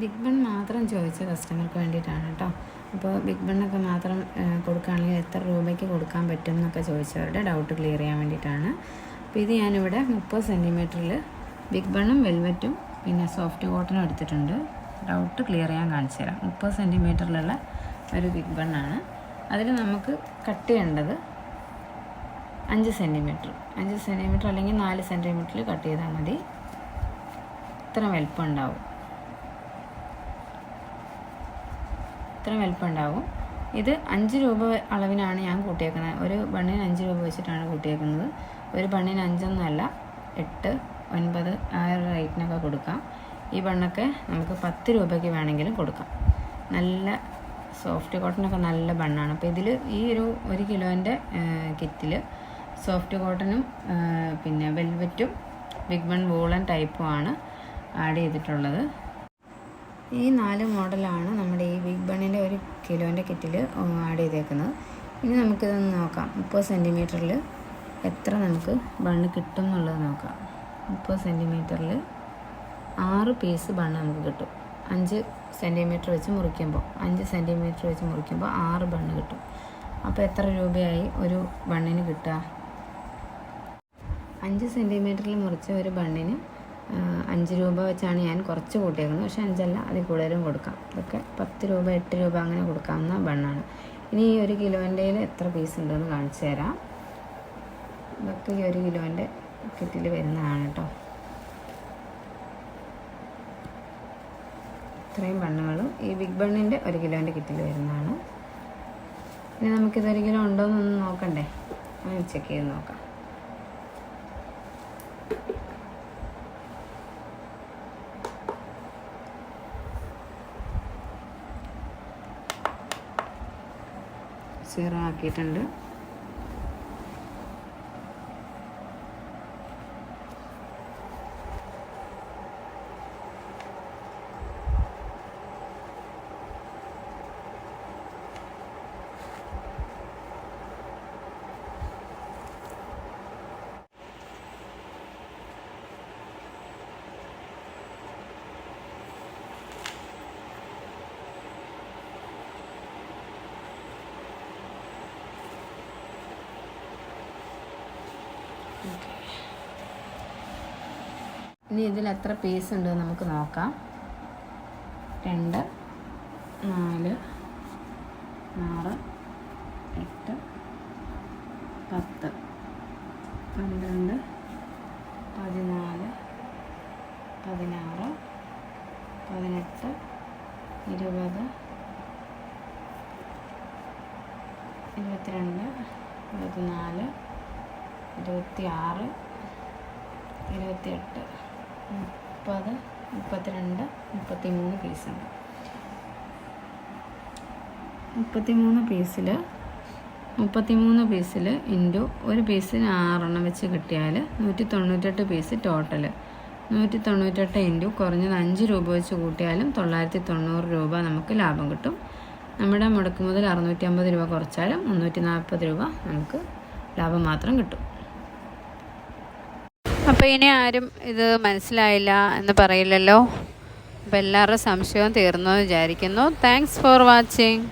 Big bun മാത്രം ചോദിച്ച കസ്റ്റമർക്ക് വേണ്ടിയിട്ടാണ് കേട്ടോ. അപ്പോൾ ബിഗ് ബണ്ണൊക്കെ മാത്രം കൊടുക്കുകയാണെങ്കിൽ എത്ര രൂപയ്ക്ക് കൊടുക്കാൻ പറ്റും എന്നൊക്കെ ചോദിച്ചവരുടെ ഡൗട്ട് ക്ലിയർ ചെയ്യാൻ വേണ്ടിയിട്ടാണ്. അപ്പോൾ ഇത് ഞാനിവിടെ മുപ്പത് സെന്റിമീറ്ററിൽ ബിഗ് ബണ്ണും വെൽവെറ്റും പിന്നെ സോഫ്റ്റ് കോട്ടനും എടുത്തിട്ടുണ്ട്. ഡൗട്ട് ക്ലിയർ ചെയ്യാൻ കാണിച്ചു തരാം. മുപ്പത് സെന്റിമീറ്ററിലുള്ള ഒരു ബിഗ് ബണ്ണാണ്. അതിൽ നമുക്ക് കട്ട് ചെയ്യേണ്ടത് അഞ്ച് സെന്റിമീറ്റർ അഞ്ച് സെന്റിമീറ്റർ അല്ലെങ്കിൽ നാല് സെന്റിമീറ്ററിൽ കട്ട് ചെയ്താൽ മതി. ഇത്ര വലിപ്പം ഉണ്ടാവും. ഇത്ര വലിപ്പം ഉണ്ടാവും ഇത് അഞ്ച് രൂപ അളവിനാണ് ഞാൻ കൂട്ടിയേക്കുന്നത്. ഒരു ബണ്ണിന് അഞ്ച് രൂപ വെച്ചിട്ടാണ് കൂട്ടിയേക്കുന്നത്. ഒരു ബണ്ണിന് അഞ്ചൊന്നുമല്ല എട്ട് ഒൻപത് ആ ഒരു റേറ്റിനൊക്കെ കൊടുക്കാം. ഈ ബണ്ണൊക്കെ നമുക്ക് പത്ത് രൂപയ്ക്ക് വേണമെങ്കിലും കൊടുക്കാം. നല്ല സോഫ്റ്റ് കോട്ടനൊക്കെ നല്ല ബണ്ണാണ്. അപ്പോൾ ഇതിൽ ഈ ഒരു ഒരു കിലോന്റെ കിറ്റിൽ സോഫ്റ്റ് കോട്ടനും പിന്നെ വെൽവെറ്റും ബിഗ് ബൺ വൂളൻ ടൈപ്പുമാണ് ആഡ് ചെയ്തിട്ടുള്ളത്. ഈ നാല് മോഡലാണ് നമ്മുടെ ഈ ബിഗ് ബണ്ണിന്റെ ഒരു കിലോന്റെ കിറ്റിൽ ആഡ് ചെയ്തേക്കുന്നത്. ഇനി നമുക്കിതൊന്ന് നോക്കാം. മുപ്പത് സെന്റിമീറ്ററിൽ എത്ര നമുക്ക് ബണ്ണ് കിട്ടും എന്നുള്ളത് നോക്കാം. മുപ്പത് സെന്റിമീറ്ററിൽ ആറ് പീസ് ബണ്ണ് നമുക്ക് കിട്ടും. അഞ്ച് സെന്റിമീറ്റർ വെച്ച് മുറിക്കുമ്പോൾ അഞ്ച് സെന്റിമീറ്റർ വെച്ച് മുറിക്കുമ്പോൾ ആറ് ബണ്ണ് കിട്ടും. അപ്പോൾ എത്ര രൂപയായി ഒരു ബണ്ണിന് കിട്ടുക? അഞ്ച് സെന്റിമീറ്ററിൽ മുറിച്ച ഒരു ബണ്ണിന് അഞ്ച് രൂപ വെച്ചാണ് ഞാൻ കുറച്ച് കൂട്ടിയേക്കുന്നത്. പക്ഷേ അഞ്ചല്ല അതിൽ കൂടുതലും കൊടുക്കാം. ഇതൊക്കെ പത്ത് രൂപ എട്ട് രൂപ അങ്ങനെ കൊടുക്കാവുന്ന ബണ്ണാണ്. ഇനി ഈ ഒരു കിലോന്റെ എത്ര പീസ് ഉണ്ടെന്ന് കാണിച്ചു തരാം. ഇതൊക്കെ ഈ ഒരു കിലോന്റെ കിറ്റിൽ വരുന്നതാണ് കേട്ടോ ഇത്രയും ബണ്ണുകളും ഈ ബിഗ് ബണ്ണിന്റെ ഒരു കിലോന്റെ കിറ്റിൽ വരുന്നതാണ്. ഇനി നമുക്കിതൊരു കിലോ ഉണ്ടോ എന്നൊന്ന് നോക്കണ്ടേ ചെക്ക് ചെയ്ത് നോക്കാം. സീറോ ഇനി ഇതിൽ എത്ര പീസ് ഉണ്ട് നമുക്ക് നോക്കാം. രണ്ട് നാല് ആറ് എട്ട് പത്ത്. പന്ത്രണ്ട് പതിനാല് പതിനാറ് പതിനെട്ട് ഇരുപത് ഇരുപത്തിരണ്ട് ഇരുപത്തിനാല് ഇരുപത്തിയാറ് ഇരുപത്തിയെട്ട് മുപ്പത് മുപ്പത്തിരണ്ട് മുപ്പത്തി മൂന്ന് പീസുണ്ട്. മുപ്പത്തി മൂന്ന് പീസിൽ മുപ്പത്തി മൂന്ന് പീസിൽ ഇന്റു ഒരു പീസിന് ആറെണ്ണം വെച്ച് കിട്ടിയാൽ നൂറ്റി തൊണ്ണൂറ്റെട്ട് പീസ് ടോട്ടൽ നൂറ്റി തൊണ്ണൂറ്റെട്ട് ഇന്റു കുറഞ്ഞത് അഞ്ച് രൂപ വെച്ച് കൂട്ടിയാലും തൊള്ളായിരത്തി തൊണ്ണൂറ് രൂപ നമുക്ക് ലാഭം കിട്ടും. നമ്മുടെ മുടക്കുമുതൽ അറുന്നൂറ്റി അമ്പത് രൂപ കുറച്ചാലും മുന്നൂറ്റി നാൽപ്പത് രൂപ നമുക്ക് ലാഭം മാത്രം കിട്ടും. അപ്പോൾ ഇനി ആരും ഇത് മനസ്സിലായില്ല എന്ന് പറയില്ലല്ലോ. അപ്പോൾ എല്ലാവരുടെ സംശയവും തീർന്നു വിചാരിക്കുന്നു. Thanks for watching